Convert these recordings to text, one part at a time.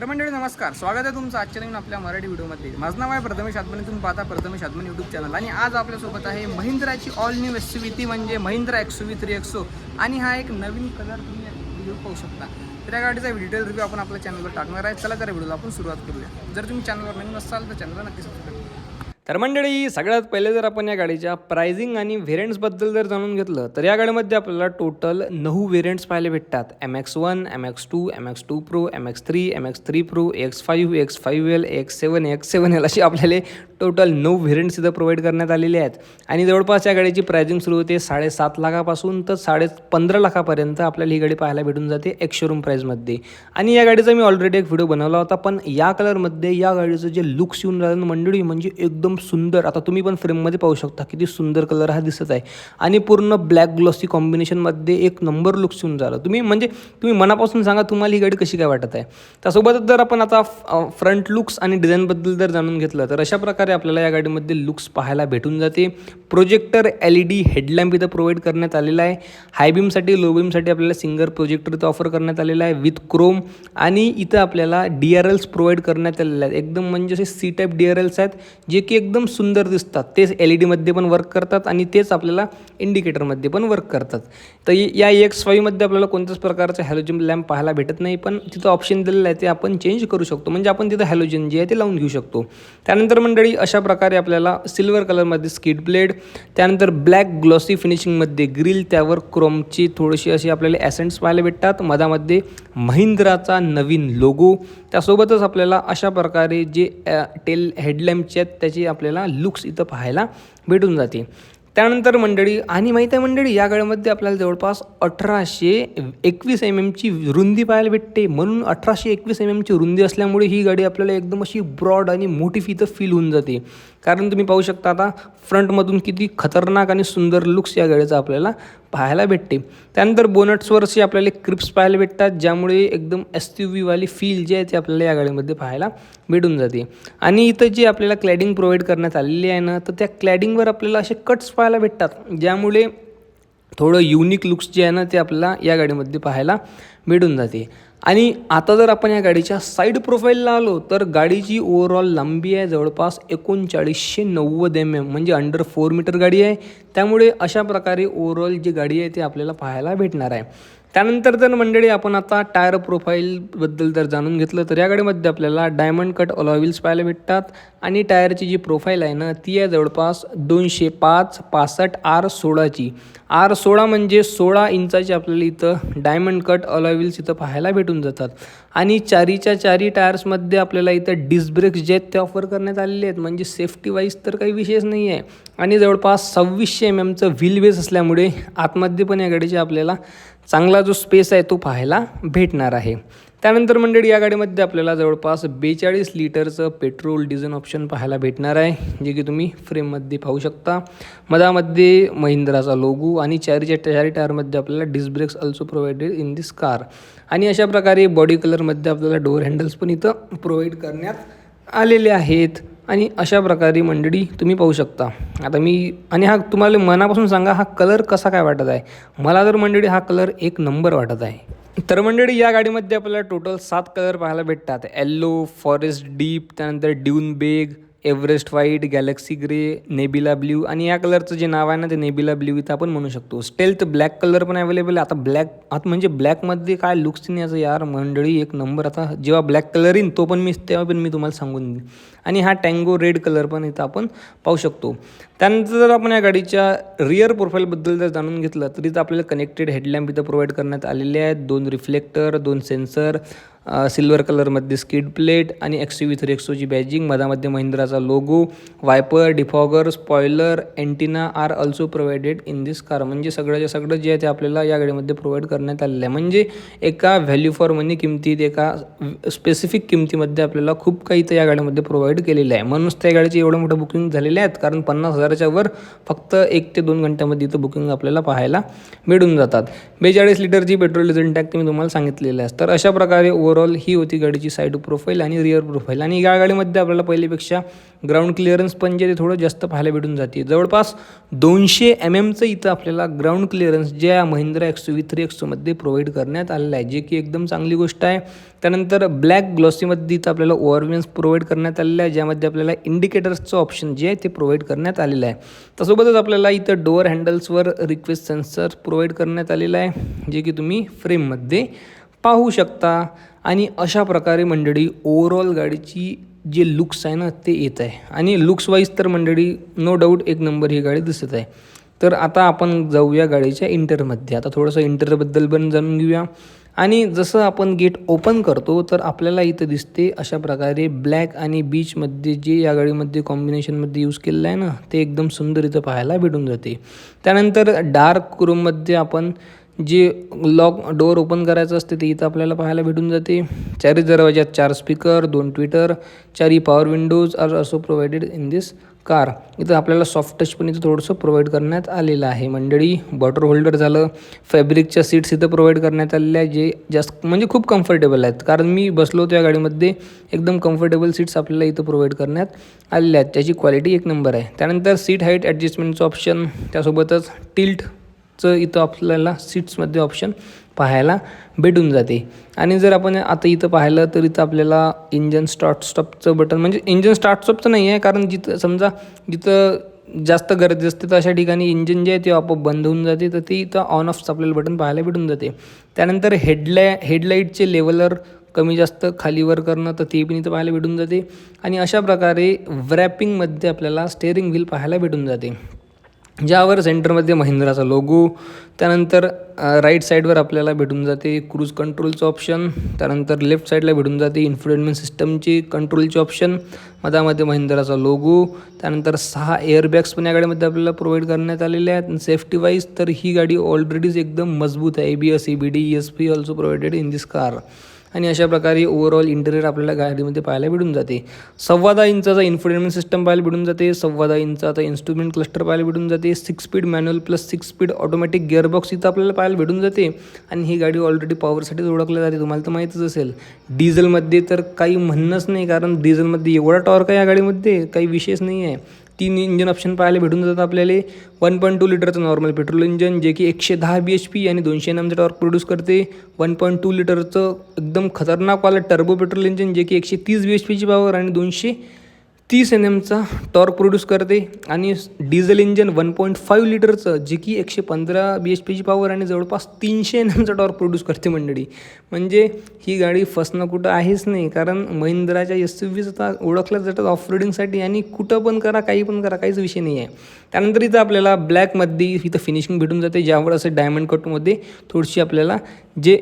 तर मंडळी नमस्कार. स्वागत आहे तुमचं आजच्या नवीन आपल्या मराठी व्हिडिओमध्ये. माझं नाव आहे प्रथमेश आत्मने तुम्ही पाहता प्रथमेश आत्मन यूट्यूब चॅनल आणि आज आपल्यासोबत आहे महिंद्राची ऑल न्यू एस ती म्हणजे Mahindra XO V three XO आणि हा एक नवीन कलर तुम्ही व्हिडिओ पाहू शकता. तर या गाडीचा डिटेल रिव्ह्यू आपण आपल्या चॅनलवर टाकणार आहे. चला तर व्हिडिओला आपण सुरुवात करूया. जर तुम्ही चॅनलवर नवीन असाल तर चॅनलला नक्की सबस्क्राईब तर मंडळी सगळ्यात पहिले जर आपण या गाडीच्या प्रायझिंग आणि व्हेरियंट्सबद्दल जर जाणून घेतलं तर या गाडीमध्ये आपल्याला टोटल नऊ व्हेरियंट्स पाहायला भेटतात. M X one M X two M X two pro M X three M X three pro X five X five L X seven X seven L अशी आपल्याला टोटल नऊ व्हेरियंट्स इथं provide करण्यात आलेले आहेत. आणि जवळपास या गाडीची प्रायझिंग सुरू होते साडेसात लाखापासून तर साडे पंधरा लाखापर्यंत आपल्याला ही गाडी पाहायला भेटून जाते एक शोरूम प्राईजमध्ये आणि या गाडीचा मी ऑलरेडी एक व्हिडिओ बनवला होता पण या कलरमध्ये या गाडीचं जे लुक्स येऊन राहिलं मंडळी म्हणजे एकदम सुंदर. आता तुम्ही पण फ्रेममध्ये पाहू शकता किती सुंदर कलर हा दिसत आहे. आणि पूर्ण ब्लॅक ग्लॉसी कॉम्बिनेशनमध्ये एक नंबर लुक्स येऊन झालं. तुम्ही म्हणजे तुम्ही मनापासून सांगा तुम्हाला ही गाडी कशी काय वाटत आहे. त्यासोबतच जर आपण आता फ्रंट लुक्स आणि डिझाईनबद्दल जर जाणून घेतलं तर अशा प्रकारे आपल्याला या गाडीमध्ये लुक्स पाहायला भेटून जाते. Projector L E D headlamp इथं प्रोव्हाइड करण्यात आलेला आहे. हायबीमसाठी लो बीमसाठी आपल्याला सिंगर प्रोजेक्टर इथं ऑफर करण्यात आलेला आहे विथ क्रोम आणि इथं आपल्याला डी आर एल्स प्रोव्हाइड करण्यात आलेले आहेत. एकदम म्हणजे असे C type D R Ls आहेत जे की एकदम सुंदर दिसतात. तेच एल ई डीमध्ये पण वर्क करतात आणि तेच आपल्याला इंडिकेटरमध्ये पण वर्क करतात. तर या एक्स फाईव्हमध्ये आपल्याला कोणत्याच प्रकारचं हॅलोजन लॅम्प पाहायला भेटत नाही पण तिथं ऑप्शन दिलेलं आहे ते आपण चेंज करू शकतो. म्हणजे आपण तिथं हॅलोजन जे आहे ते लावून घेऊ शकतो. त्यानंतर मंडळी अशा प्रकारे आपल्याला सिल्वर कलरमध्ये स्किट ब्लेड त्यानंतर ब्लॅक ग्लॉसी फिनिशिंगमध्ये ग्रिल त्यावर क्रोमची थोडीशी अशी आपल्याला ॲसेंट्स पाहायला भेटतात. मधामध्ये महिंद्राचा नवीन लोगो त्यासोबतच आपल्याला अशा प्रकारे जे टेल हेडलॅम्पचे आहेत त्याची आपल्याला लुक्स इथं पाहायला भेटून जाते. त्यानंतर मंडळी आणि माहीत आहे मंडळी या गाड्यामध्ये आपल्याला जवळपास अठराशे एकवीस एम एमची रुंदी पाहायला भेटते. म्हणून अठराशे एकवीस एम एमची रुंदी असल्यामुळे ही गाडी आपल्याला एकदम अशी ब्रॉड आणि मोठी इथं फील होऊन जाते. कारण तुम्ही पाहू शकता आता फ्रंटमधून किती खतरनाक आणि सुंदर लुक्स या गाडीचा आपल्याला पाहायला भेटते. त्यानंतर बोनट्सवर असे आपल्याला क्रिप्स पाहायला भेटतात ज्यामुळे एकदम एस यू व्हीवाली फील जी आहे ते आपल्याला या गाडीमध्ये पाहायला भेटून जाते. आणि इथं जी आपल्याला क्लॅडिंग प्रोव्हाइड करण्यात आलेली आहे ना तर त्या क्लॅडिंगवर आपल्याला असे कट्स पाहायला भेटतात ज्यामुळे थोडं युनिक लुक्स जे आहे ना ते आपल्याला या गाडीमध्ये पाहायला भेटून जाते. आणि आता जर आपण या गाडीच्या साईड प्रोफाईलला आलो तर गाडीची ओव्हरऑल लांबी आहे जवळपास एकोणचाळीसशे नव्वद एम एम म्हणजे अंडर फोर मीटर गाडी आहे. त्यामुळे अशा प्रकारे ओव्हरऑल जी गाडी आहे ती आपल्याला पाहायला भेटणार आहे. त्यानंतर जर मंडळी आपण आता टायर प्रोफाईलबद्दल जर जाणून घेतलं तर या गाडीमध्ये आपल्याला डायमंड कट ऑलॉविल्स पाहायला भेटतात आणि टायरची जी प्रोफाईल आहे ना ती आहे जवळपास दोनशे पाच पासष्ट आर सोळाची. आर सोळा म्हणजे सोळा इंचाची आपल्याला इथं डायमंड कट ऑलॉविल्स इथं पाहायला भेटून जातात. आणि चारीच्या चारी टायर्समध्ये आपल्याला इथं डिस्क ब्रेक्स जे आहेत ते ऑफर करण्यात आलेले आहेत. म्हणजे सेफ्टी वाईज तर काही विशेष नाही आहे. आणि जवळपास सव्वीसशे एम एमचं व्हील बेस असल्यामुळे आतमध्ये पण या गाडीचे आपल्याला चांगला जो स्पेस आहे तो पाहायला भेटणार आहे. त्यानंतर मंडळी या गाडीमध्ये आपल्याला जवळपास बेचाळीस लिटरचं पेट्रोल डिझेल ऑप्शन पाहायला भेटणार आहे जे की तुम्ही फ्रेममध्ये पाहू शकता. मधामध्ये महिंद्राचा लोगो आणि चारीच्या चारी टायरमध्ये आपल्याला disc brakes also provided in this car आणि अशा प्रकारे बॉडी कलरमध्ये आपल्याला डोअर हँडल्स पण इथं प्रोव्हाइड करण्यात आलेले आहेत. आणि अशा प्रकारे मंडळी तुम्ही पाहू शकता. आता मी आणि हा तुम्हाला मनापासून सांगा हा कलर कसा काय वाटत आहे? मला तर मंडळी हा कलर एक नंबर वाटत आहे. तर मंडळी या गाडीमध्ये आपल्याला टोटल सात कलर पाहायला भेटतात. येल्लो फॉरेस्ट डीप त्यानंतर dune beige Everest white galaxy grey nebula blue आणि या कलरचं जे नाव आहे ना ते नेबिला ब्ल्यू इथं आपण म्हणू शकतो. स्टेल्थ ब्लॅक कलर पण अवेलेबल आहे. आता ब्लॅक आता म्हणजे ब्लॅकमध्ये काय लुक्स नाही याचं यार. मंडळी एक नंबर आता जेव्हा ब्लॅक कलर येईन तो पण मी तेव्हा पण मी तुम्हाला सांगून देईन. आणि हा टँगो रेड कलर पण इथं आपण पाहू शकतो. त्यानंतर जर आपण या गाडीच्या रिअर प्रोफाईलबद्दल जर जाणून घेतलं तर इथं आपल्याला कनेक्टेड हेडलॅम्प इथं प्रोव्हाइड करण्यात आलेले आहेत. दोन रिफ्लेक्टर दोन सेन्सर सिल्वर कलरमध्ये स्किड प्लेट आणि एक्स व्ही थ्री एक्सोची बॅजिंग मधामध्ये महिंद्राचा logo wiper defogger spoiler antenna are also provided in this car म्हणजे सगळ्याच्या सगळं जे आहे ते आपल्याला या गाडीमध्ये प्रोव्हाइड करण्यात आलेलं आहे. म्हणजे एका व्हॅल्यू फॉर मनी किमतीत एका स्पेसिफिक किमतीमध्ये आपल्याला खूप काही इथं या गाडीमध्ये प्रोव्हाइड केलेलं आहे. म्हणूनच त्या गाडीचे एवढं मोठं बुकिंग झालेले आहेत. कारण पन्नास हजाराच्या वर फक्त एक ते दोन घंट्यामध्ये इथं बुकिंग आपल्याला पाहायला मिळून जातात. बेचाळीस लिटरची पेट्रोल डिझेल टँक मी तुम्हाला सांगितलेलं आहे. तर अशा प्रकारे ओव्हरऑल ही होती गाडीची साईड प्रोफाईल आणि रिअर प्रोफाईल आणि या गाडीमध्ये आपल्याला पहिल्यापेक्षा ग्राउंड क्लिअरन्स पण जे ते थोडं जास्त पाहायला भेटून जाते. जवळपास दोनशे एम एमचं इथं आपल्याला ग्राउंड क्लिअरन्स जे या महिंद्रा एक्सो व्ही थ्री एक्सोमध्ये प्रोव्हाइड करण्यात आलेलं आहे जे की एकदम चांगली गोष्ट आहे. त्यानंतर ब्लॅक ग्लॉसीमध्ये इथं आपल्याला ओव्हरव्हेन्स प्रोव्हाइड करण्यात आलेलं आहे ज्यामध्ये आपल्याला इंडिकेटर्सचं ऑप्शन जे आहे ते प्रोव्हाइड करण्यात आलेलं आहे. त्यासोबतच आपल्याला इथं डोअर हँडल्सवर रिक्वेस्ट सेन्सर प्रोव्हाइड करण्यात आलेलं आहे जे की तुम्ही फ्रेममध्ये पाहू शकता. आणि अशा प्रकारे मंडळी ओव्हरऑल गाडीची जे लुक्स आहे ना ते येत आहे. आणि लुक्स वाईज तर मंडळी नो डाऊट एक नंबर ही गाडी दिसत आहे. तर आता आपण जाऊया गाडीच्या इंटरमध्ये. आता थोडंसं इंटरबद्दल पण जाणून घेऊया. आणि जसं आपण गेट ओपन करतो तर आपल्याला इथं दिसते अशा प्रकारे ब्लॅक आणि बीचमध्ये जे या गाडीमध्ये कॉम्बिनेशनमध्ये यूज केलेलं आहे ना ते एकदम सुंदर इथं पाहायला भेटून जाते. त्यानंतर डार्क रूममध्ये आपण जे लॉक डोअर ओपन करायचं असते ते इथं आपल्याला पाहायला भेटून जाते. चारही दरवाज्यात चार स्पीकर दोन ट्विटर चारही power windows are also provided in this car इथं आपल्याला सॉफ्ट टच पण इथं थोडंसं प्रोव्हाइड करण्यात आलेलं आहे. मंडळी बॉटर होल्डर झालं. फॅब्रिकच्या सीट्स इथं प्रोव्हाइड करण्यात आलेल्या जे जास्त म्हणजे खूप कम्फर्टेबल आहेत. कारण मी बसलो होतो या गाडीमध्ये एकदम कम्फर्टेबल सीट्स आपल्याला इथं प्रोव्हाइड करण्यात आलेल्या आहेत. त्याची क्वालिटी एक नंबर आहे. त्यानंतर सीट हाईट ॲडजस्टमेंटचं ऑप्शन त्यासोबतच टिल्ट चं इथं आपल्याला सीट्समध्ये ऑप्शन पाहायला भेटून जाते. आणि जर आपण आता इथं पाहिलं तर इथं आपल्याला इंजन स्टार्ट स्टॉपचं बटन म्हणजे इंजन स्टार्ट स्टॉपचं नाही आहे कारण जिथं समजा जिथं जास्त गरज असते तर अशा ठिकाणी इंजिन जे आहे ते आपोआप बंद होऊन जाते तर ते इथं ऑन ऑफचं आपल्याला बटन पाहायला भेटून जाते. त्यानंतर हेडलाय हेडलाईटचे लेवलर कमी जास्त खालीवर करणं तर ते पण इथं पाहायला भेटून जाते. आणि अशा प्रकारे व्रॅपिंगमध्ये आपल्याला स्टेअरिंग व्हील पाहायला भेटून जाते. ज्यावर सेंटरमध्ये महिंद्राचा लोगो त्यानंतर राईट साईडवर आपल्याला भेटून जाते क्रूज कंट्रोलचं ऑप्शन त्यानंतर लेफ्ट साईडला भेटून जाते इन्फोटेनमेंट सिस्टमची कंट्रोलचे ऑप्शन मधामध्ये महिंद्राचा लोगो त्यानंतर सहा एअरबॅग्स पण या गाडीमध्ये आपल्याला प्रोव्हाइड करण्यात आलेले आहेत. सेफ्टी वाईज तर ही गाडी ऑलरेडीच एकदम मजबूत आहे. A B S E B D S P also provided in this car आणि अशा प्रकारे ओव्हरऑल इंटेरियर आपल्याला गाडीमध्ये पाहायला भेटून जाते. सव्वा दहा इंचाचा इन्फोटेनमेंट सिस्टम पाहायला भेटून जाते. सव्वा दहा इंचाचा इन्स्ट्रुमेंट क्लस्टर पाहायला भेटून जाते. Six speed manual plus six speed automatic gearbox इथं आपल्याला पाहायला भेटून जाते. आणि ही गाडी ऑलरेडी पॉवरसाठीच ओळखली जाते. तुम्हाला तर माहीतच असेल. डिझेलमध्ये तर काही म्हणणंच नाही कारण डिझेलमध्ये एवढा टॉर्क आहे या गाडीमध्ये. काही विशेष नाही आहे. तीन इंजन ऑप्शन पाहायला भेटून जातात आपल्याला. वन पॉईंट टू लिटरचं नॉर्मल पेट्रोल इंजन जे की एकशे दहा बी एच पी आणि दोनशे एन एमचं टॉर्क प्रोड्यूस करते. वन पॉईंट टू लिटरचं एकदम खतरनाक वाला टर्बो पेट्रोल इंजन जे की एकशे तीस बी एच पीची पॉवर आणि दोनशे तीस एन एमचा टॉर्क प्रोड्यूस करते आणि diesel engine one point five लिटरचं जे की एकशे पंधरा बी एच पीची पॉवर आणि जवळपास तीनशे एन एमचा टॉर्क प्रोड्यूस करते मंडळी. म्हणजे ही गाडी फसणं कुठं आहेच नाही कारण महिंद्राच्या एस यू व्हीज आता ओळखल्या जातात ऑफ रोडिंगसाठी आणि कुठं पण करा काही पण करा काहीच विषय नाही आहे त्यानंतर इथं आपल्याला ब्लॅकमध्ये इथं फिनिशिंग भेटून जाते ज्यावर असं डायमंड कटमध्ये थोडीशी आपल्याला जे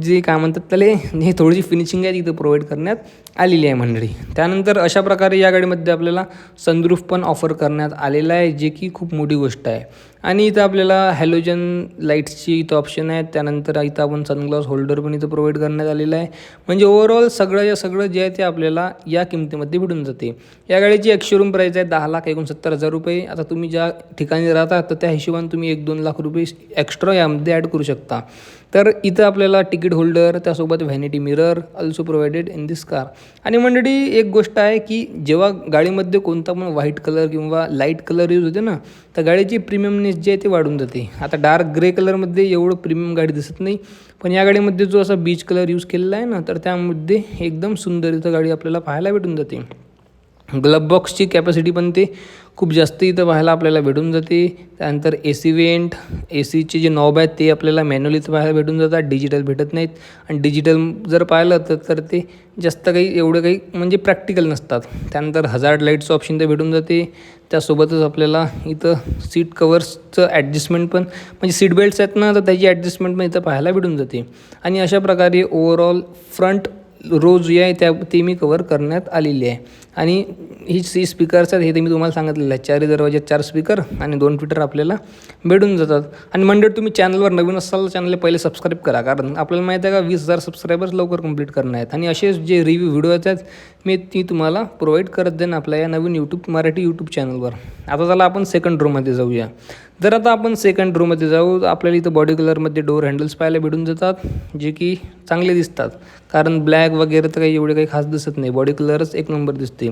जे काय म्हणतात त्याला हे थोडीशी फिनिशिंग आहे तिथं प्रोव्हाइड करण्यात. आलेली आहे मंडळी. त्यानंतर अशा प्रकारे या गाडीमध्ये आपल्याला सनरूफ पण ऑफर करण्यात आलेला आहे जे की खूप मोठी गोष्ट आहे. आणि इथं आपल्याला हॅलोजन लाईट्सची इथं ऑप्शन आहेत त्यानंतर इथं आपण सनग्लास होल्डर पण इथं प्रोव्हाइड करण्यात आलेलं आहे. म्हणजे ओव्हरऑल सगळं या सगळं जे आहे ते आपल्याला या किमतीमध्ये भेटून जाते. या गाडीची एक्शोरूम प्राईस आहे दहा लाख एकोणसत्तर हजार रुपये. आता तुम्ही ज्या ठिकाणी राहता तर त्या हिशोबाने तुम्ही एक दोन लाख रुपये एक्स्ट्रा यामध्ये ॲड करू शकता. तर इथं आपल्याला तिकीट होल्डर त्यासोबत vanity mirror also provided in this car आणि मंडळी एक गोष्ट आहे की जेव्हा गाडीमध्ये कोणता पण व्हाईट कलर किंवा लाइट कलर यूज होते ना तर गाडीची प्रीमियमने प्रीमियमनेस जी आहे ते वाढून जाते. आता डार्क ग्रे कलरमध्ये एवढं प्रीमियम गाडी दिसत नाही. पण या गाडीमध्ये जो असा बीच कलर यूज केलेला आहे ना तर त्यामध्ये एकदम सुंदर इथं गाडी आपल्याला पाहायला भेटून जाते. ग्लब बॉक्सची कॅपॅसिटी पण ते खूप जास्त इथं पाहायला आपल्याला भेटून जाते. त्यानंतर ए सी वेंट ए सीचे जे नॉब आहेत ते आपल्याला मॅन्युअल इथं पाहायला भेटून जातात. डिजिटल भेटत नाहीत. आणि डिजिटल जर पाहिलं तर तर ते जास्त काही एवढं काही म्हणजे प्रॅक्टिकल नसतात. त्यानंतर हजार्ड लाईटचं ऑप्शन ते भेटून जाते. त्यासोबतच आपल्याला इथं सीट कवर्सचं ॲडजस्टमेंट पण म्हणजे सीट बेल्ट्स आहेत ना तर त्याची ॲडजस्टमेंट पण इथं पाहायला भेटून जाते. आणि अशा प्रकारे ओवरऑल फ्रंट रोज जे आहे त्या ते मी कवर करण्यात आलेली आहे. आणि ही सी स्पीकर्स आहेत हे ते मी तुम्हाला सांगितलेलं आहे. चारही दरवाज्यात चार स्पीकर आणि दोन फिटर आपल्याला भेटून जातात. आणि मंडळ तुम्ही चॅनलवर नवीन असाल चॅनलला पहिले सबस्क्राईब करा. कारण आपल्याला माहिती आहे का वीस हजार सबस्क्रायबर्स लवकर कंप्लीट करणार आहेत. आणि असेच जे रिव्ह्यू व्हिडिओ आहेत मी ती तुम्हाला प्रोव्हाइड करत देईन आपल्या या नवीन यूट्यूब मराठी यूट्यूब चॅनलवर आता त्याला आपण सेकंड रोमध्ये जाऊया. जर आता आपण सेकंड रोमध्ये जाऊ आपल्याला इथं बॉडी कलरमध्ये डोअर हँडल्स पाहायला भेटून जातात जे की चांगले दिसतात. कारण ब्लॅक वगैरे तर काही एवढे काही खास दिसत नाही. बॉडी कलरच एक नंबर दिसते.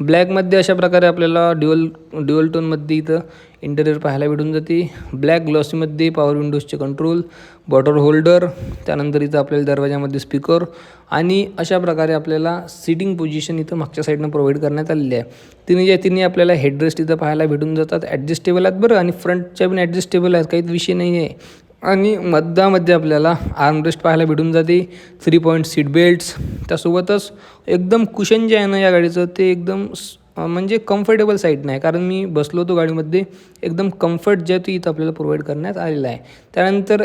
ब्लॅकमध्ये अशा प्रकारे आपल्याला ड्युअल ड्युअल टोनमध्ये इथं इंटेरियर पाहायला भेटून जाते. ब्लॅक ग्लॉसीमध्ये पॉवर विंडोजचे कंट्रोल बॉटल होल्डर त्यानंतर इथं आपल्याला दरवाजामध्ये स्पीकर आणि अशा प्रकारे आपल्याला सिटिंग पोझिशन इथं मागच्या साईडनं प्रोव्हाइड करण्यात आलेली आहे. तिने ज्या तिने आपल्याला हेडरेस्ट इथं पाहायला भेटून जातात. ॲडजस्टेबल आहेत बरं आणि फ्रंटच्या पण ॲडजस्टेबल आहेत. काहीच विषय नाही आहे आणि मध्यामध्ये आपल्याला आर्मरेस्ट पाहायला भेटून जाते. थ्री पॉईंट सीट बेल्ट्स त्यासोबतच एकदम कुशन जे आहे ना या गाडीचं ते एकदम म्हणजे कम्फर्टेबल साईड नाही. कारण मी बसलो होतो गाडीमध्ये एकदम कम्फर्ट जे आहे तो इथं आपल्याला प्रोव्हाइड करण्यात आलेला आहे. त्यानंतर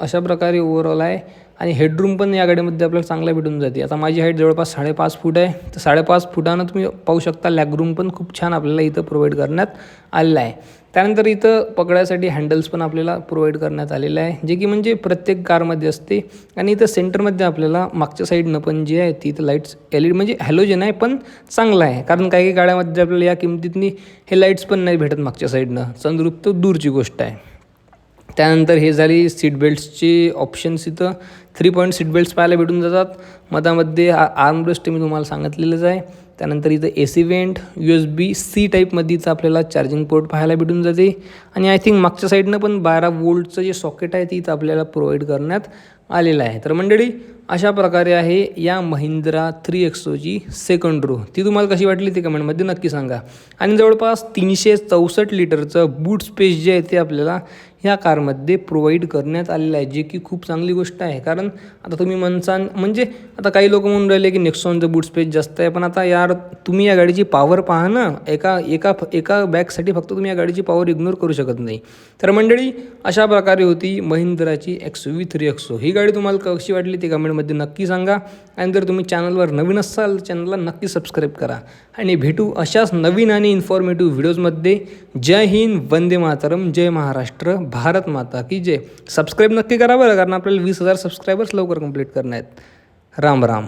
अशा प्रकारे ओव्हरऑल आहे. आणि हेडरूम पण या गाडीमध्ये आपल्याला चांगला भेटून जाते. आता माझी हाईट जवळपास साडेपाच फूट आहे. तर साडेपाच फुटानं तुम्ही पाहू शकता लॅगरूम पण खूप छान आपल्याला इथं प्रोव्हाइड करण्यात आलेला आहे. त्यानंतर इथं पकडायसाठी हँडल्स पण आपल्याला प्रोव्हाइड करण्यात आलेलं आहे जे की म्हणजे प्रत्येक कारमध्ये असते. आणि इथं सेंटरमध्ये आपल्याला मागच्या साईडनं पण जे आहे ती इथं लाईट्स एल ई डी म्हणजे हॅलोजन आहे पण चांगलं आहे. कारण काही काही गाड्यामध्ये आपल्याला या किमतीतनी हे लाईट्स पण नाही भेटत मागच्या साईडनं चंद्रूप तर दूरची गोष्ट आहे. त्यानंतर हे झाली सीट बेल्ट्सची ऑप्शन्स इथं. थ्री पॉईंट सीट बेल्ट्स पाहायला भेटून जातात. मधामध्ये आर्मरेस्ट मी तुम्हाला सांगितलेलंच आहे. त्यानंतर इथं A C vent U S B C टाईपमध्ये इथं आपल्याला चार्जिंग पोर्ट पाहायला भेटून जाते. आणि आय थिंक मागच्या साईडनं पण बारा वोल्टचं जे सॉकेट आहे ते इथं आपल्याला प्रोव्हाइड करण्यात आलेलं आहे. तर मंडळी अशा प्रकारे आहे या महिंद्रा थ्री एक्सोची सेकंड रो ती तुम्हाला कशी वाटली ती कमेंटमध्ये नक्की सांगा. आणि जवळपास तीनशे चौसष्ट लिटरचं बूट स्पेस जे आहे ते आपल्याला ह्या कारमध्ये प्रोव्हाइड करण्यात आलेलं आहे जे की खूप चांगली गोष्ट आहे. कारण आता तुम्ही म्हणसान म्हणजे आता काही लोक म्हणून राहिले की नेक्सॉनचं बूट स्पेस जास्त आहे पण आता यार तुम्ही या गाडीची पॉवर पहा ना. एका एका एका बॅगसाठी फक्त तुम्ही या गाडीची पॉवर इग्नोर करू शकत नाही. तर मंडळी अशा प्रकारे होती महिंद्राची एक्स व्ही थ्री एक्सो ही गाडी तुम्हाला कशी वाटली ती कमेंटमध्ये नक्की सांगा. आणि जर तुम्ही चॅनलवर नवीन असाल तर चॅनलला नक्की सबस्क्राईब करा. आणि भेटू अशाच नवीन आणि इन्फॉर्मेटिव्ह व्हिडिओजमध्ये जय हिंद वंदे मातरम जय महाराष्ट्र भारत माता की जय. सबस्क्राईब नक्की करा बरं कारण आपल्याला वीस हजार सबस्क्रायबर्स लवकर कंप्लीट करणार आहेत राम राम.